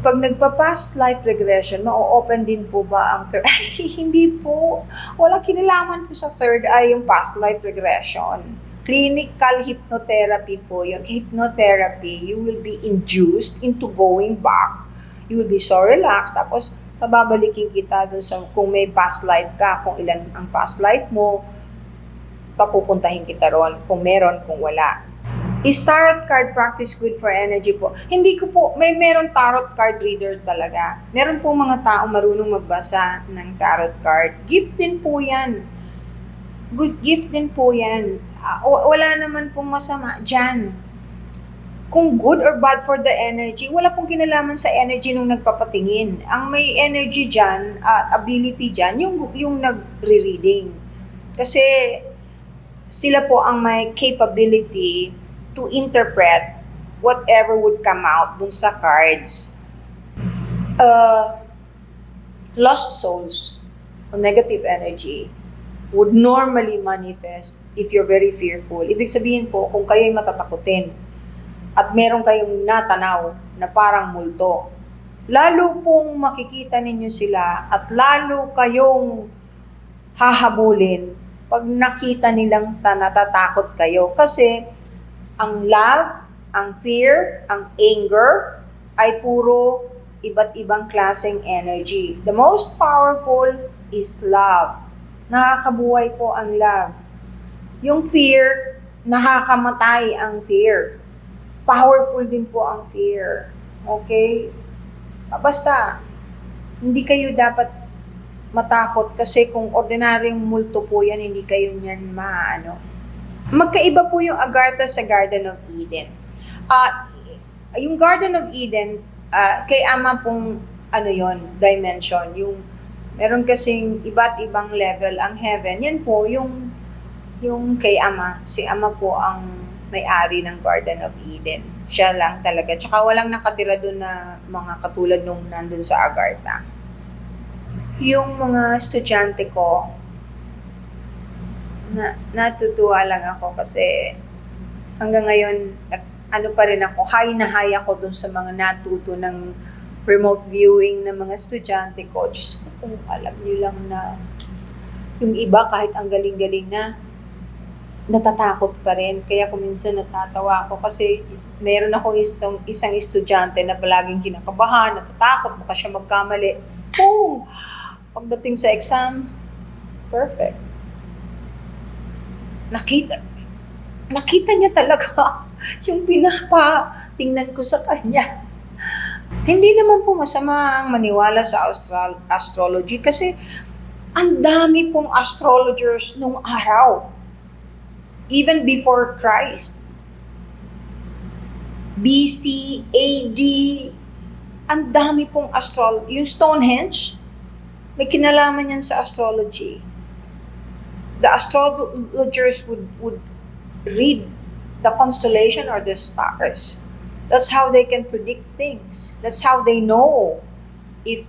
Pag nagpa-past life regression, ma-open din po ba ang third Ay, hindi po. Walang kinalaman po sa third eye yung past life regression. Clinical hypnotherapy po yun. Hypnotherapy, you will be induced into going back. You will be so relaxed. Tapos, pababalikin kita dun sa kung may past life ka, kung ilan ang past life mo, papupuntahin kita ron. Kung meron, kung wala. Is tarot card practice good for energy po? Hindi ko po, may meron tarot card reader talaga. Meron po mga taong marunong magbasa ng tarot card. Gift din po yan. Good gift din po yan. W- wala naman pong masama dyan. Kung good or bad for the energy, wala pong kinalaman sa energy nung nagpapatingin. Ang may energy dyan, at ability dyan, yung, yung nagre-reading. Kasi sila po ang may capability to interpret whatever would come out dun sa cards. Uh, lost souls o negative energy would normally manifest if you're very fearful. Ibig sabihin po, kung kayo'y matatakutin at meron kayong natanaw na parang multo, lalo pong makikita ninyo sila at lalo kayong hahabulin pag nakita nilang ta- natatakot kayo. Kasi ang love, ang fear, ang anger ay puro iba't ibang klaseng energy. The most powerful is love. Nakakabuhay po ang love. Yung fear, nakakamatay ang fear. Powerful din po ang fear. Okay? Basta, hindi kayo dapat matakot kasi kung ordinaryong multo po yan, hindi kayo niyan maano. Magkaiba po yung Agartha sa Garden of Eden. Ah, yung Garden of Eden, ah, kay Ama pong ano yon dimension, yung meron kasing iba't ibang level ang heaven. Yan po yung yung kay Ama. Si Ama po ang may-ari ng Garden of Eden. Siya lang talaga. Tsaka walang nakatira doon na mga katulad nung nandun sa Agartha. Yung mga estudyante ko, na natutuwa lang ako kasi hanggang ngayon ano pa rin ako, high na high ako dun sa mga natuto ng remote viewing ng mga estudyante ko. Diyos ko, kung alam niyo lang na yung iba kahit ang galing-galing na, natatakot pa rin. Kaya kung minsan natatawa ako kasi meron akong istong, isang estudyante na palaging kinakabahan, natatakot, baka siya magkamali. Boom! Pagdating sa exam, perfect nakita, nakita niya talaga yung pinapa tingnan ko sa kanya. Hindi naman po masama ang maniwala sa astral- astrology kasi ang dami pong astrologers nung araw. Even before Christ. BC, AD, ang dami pong astro Yung Stonehenge, may kinalaman yan sa astrology the astrologers would, would read the constellation or the stars. That's how they can predict things. That's how they know if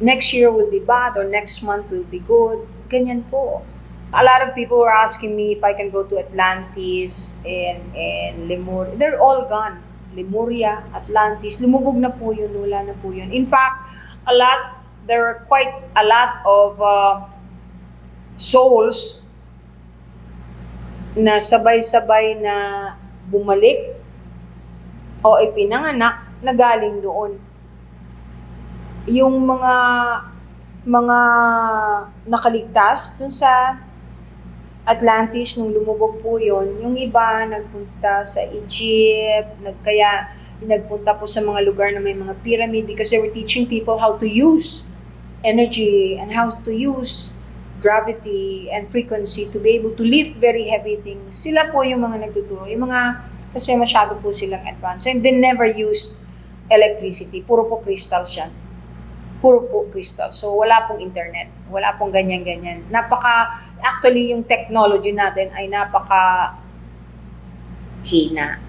next year will be bad or next month will be good. Ganyan po. A lot of people were asking me if I can go to Atlantis and, and Lemuria. They're all gone. Lemuria, Atlantis, lumubog na po yun, wala na po yun. In fact, a lot, there are quite a lot of uh, souls na sabay-sabay na bumalik o ipinanganak na galing doon. Yung mga mga nakaligtas dun sa Atlantis nung lumubog po yon yung iba nagpunta sa Egypt, nagkaya nagpunta po sa mga lugar na may mga pyramid because they were teaching people how to use energy and how to use gravity and frequency to be able to lift very heavy things. Sila po yung mga nagtuturo. Yung mga, kasi masyado po silang advanced. And they never used electricity. Puro po crystals yan. Puro po crystal. So, wala pong internet. Wala pong ganyan-ganyan. Napaka, actually, yung technology natin ay napaka hina.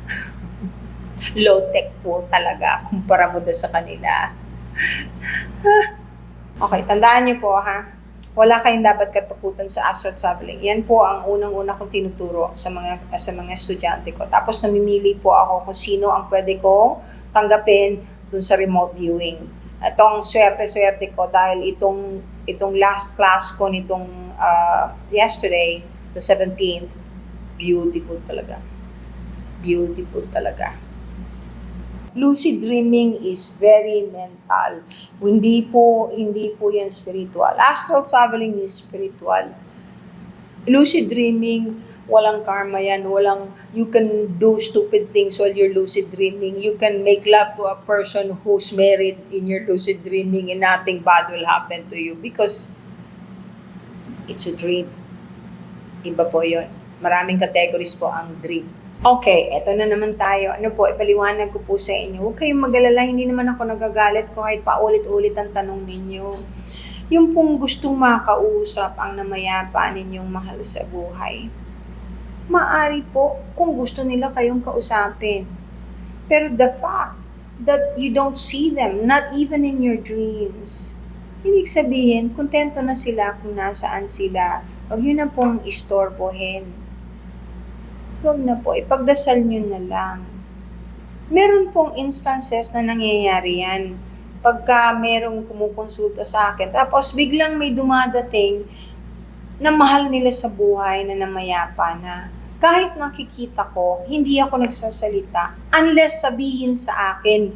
Low-tech po talaga kumpara mo doon sa kanila. okay, tandaan niyo po ha wala kayong dapat katakutan sa astral traveling. Yan po ang unang-una kong tinuturo sa mga sa mga estudyante ko. Tapos namimili po ako kung sino ang pwede kong tanggapin dun sa remote viewing. Itong swerte-swerte ko dahil itong itong last class ko nitong uh, yesterday, the 17th, beautiful talaga. Beautiful talaga. Lucid dreaming is very mental. Hindi po hindi po yan spiritual. Astral traveling is spiritual. Lucid dreaming, walang karma yan. Walang, you can do stupid things while you're lucid dreaming. You can make love to a person who's married in your lucid dreaming and nothing bad will happen to you because it's a dream. Iba po yon. Maraming categories po ang dream. Okay, eto na naman tayo. Ano po, ipaliwanag ko po sa inyo. Huwag kayong magalala, hindi naman ako nagagalit ko kahit paulit-ulit ang tanong ninyo. Yung pong gustong makausap ang namayapa ninyong mahal sa buhay. Maari po kung gusto nila kayong kausapin. Pero the fact that you don't see them, not even in your dreams, ibig sabihin, kontento na sila kung nasaan sila. Huwag nyo na pong istorbohin. Huwag na po, ipagdasal nyo na lang. Meron pong instances na nangyayari yan. Pagka merong kumukonsulta sa akin, tapos biglang may dumadating na mahal nila sa buhay na namayapa na. Kahit nakikita ko, hindi ako nagsasalita unless sabihin sa akin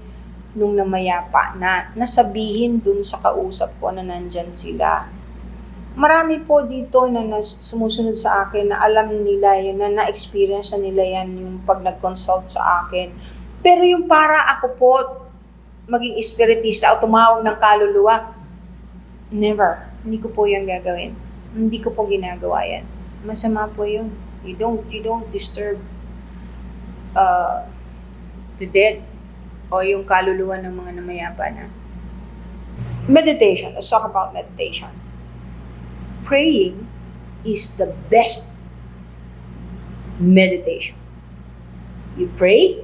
nung namayapa na, nasabihin dun sa kausap ko na nandyan sila marami po dito na nas- sumusunod sa akin na alam nila yun, na na-experience na nila yan yung pag nag-consult sa akin. Pero yung para ako po maging espiritista o tumawag ng kaluluwa, never. Hindi ko po yan gagawin. Hindi ko po ginagawa yan. Masama po yun. You don't, you don't disturb uh, the dead o yung kaluluwa ng mga namayapa na. Meditation. Let's talk about meditation praying is the best meditation. You pray,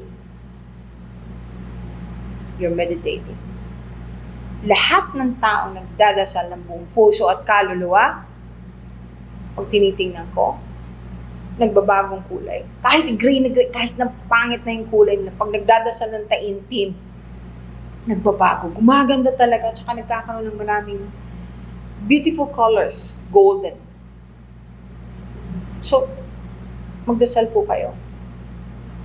you're meditating. Lahat ng tao nagdadasal ng buong puso at kaluluwa, pag tinitingnan ko, nagbabagong kulay. Kahit green kahit na pangit na yung kulay nila, pag nagdadasal ng taintim, nagbabago. Gumaganda talaga, tsaka nagkakaroon ng maraming beautiful colors, golden. So, magdasal po kayo.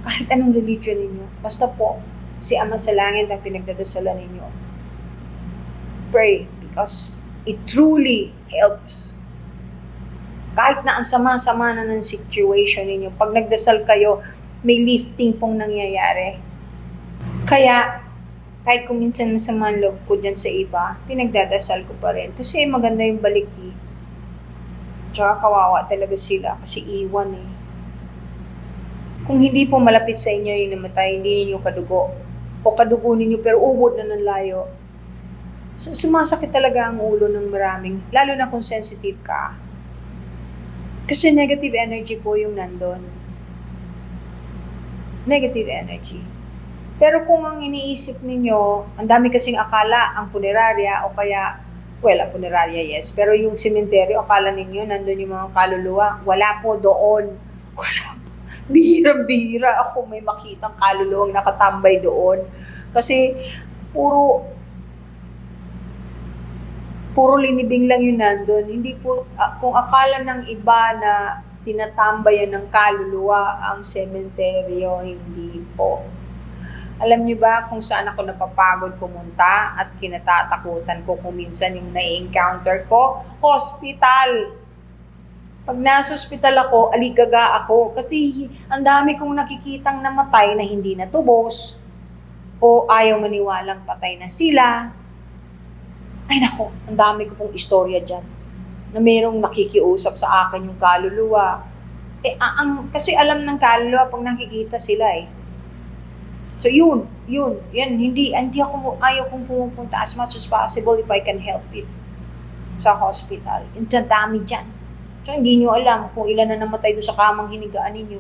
Kahit anong religion ninyo, basta po, si Ama sa Langit ang pinagdadasalan ninyo. Pray because it truly helps. Kahit na ang sama-sama na ng situation ninyo, pag nagdasal kayo, may lifting pong nangyayari. Kaya, kahit kung minsan masama loob ko dyan sa iba, pinagdadasal ko pa rin. Kasi maganda yung baliki. Tsaka kawawa talaga sila kasi iwan eh. Kung hindi po malapit sa inyo yung namatay, hindi ninyo kadugo. O kadugo ninyo pero ubod na ng layo. Sumasakit talaga ang ulo ng maraming, lalo na kung sensitive ka. Kasi negative energy po yung nandun. Negative energy. Pero kung ang iniisip ninyo, ang dami kasing akala ang punerarya o kaya, well, ang punerarya yes, pero yung sementeryo, akala ninyo, nandun yung mga kaluluwa, wala po doon. Wala po. Bihira-bihira ako may makitang kaluluwang nakatambay doon. Kasi, puro, puro linibing lang yun nandun. Hindi po, ah, kung akala ng iba na tinatambayan ng kaluluwa ang sementeryo, hindi po. Alam niyo ba kung saan ako napapagod pumunta at kinatatakutan ko kung minsan yung na-encounter ko? Hospital! Pag nasa hospital ako, aligaga ako kasi ang dami kong nakikitang namatay na hindi natubos o ayaw maniwalang patay na sila. Ay nako, ang dami ko pong istorya dyan na mayroong nakikiusap sa akin yung kaluluwa. Eh, ang, kasi alam ng kaluluwa pag nakikita sila eh. So yun, yun, yan, hindi, hindi ako, ayaw kong pumupunta as much as possible if I can help it sa hospital. Yung dami dyan. So hindi nyo alam kung ilan na namatay doon sa kamang hinigaan ninyo.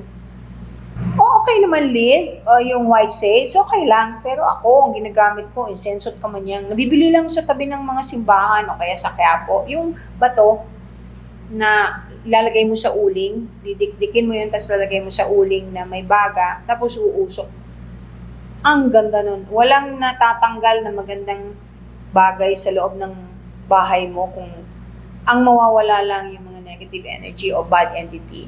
O okay naman, Lynn, o yung white sage, okay lang. Pero ako, ang ginagamit ko, incense at kamanyang, nabibili lang sa tabi ng mga simbahan o kaya sa Quiapo, yung bato na ilalagay mo sa uling, didikdikin mo yun, tapos lalagay mo sa uling na may baga, tapos uusok Ang ganda nun. Walang natatanggal na magandang bagay sa loob ng bahay mo kung ang mawawala lang yung mga negative energy o bad entity.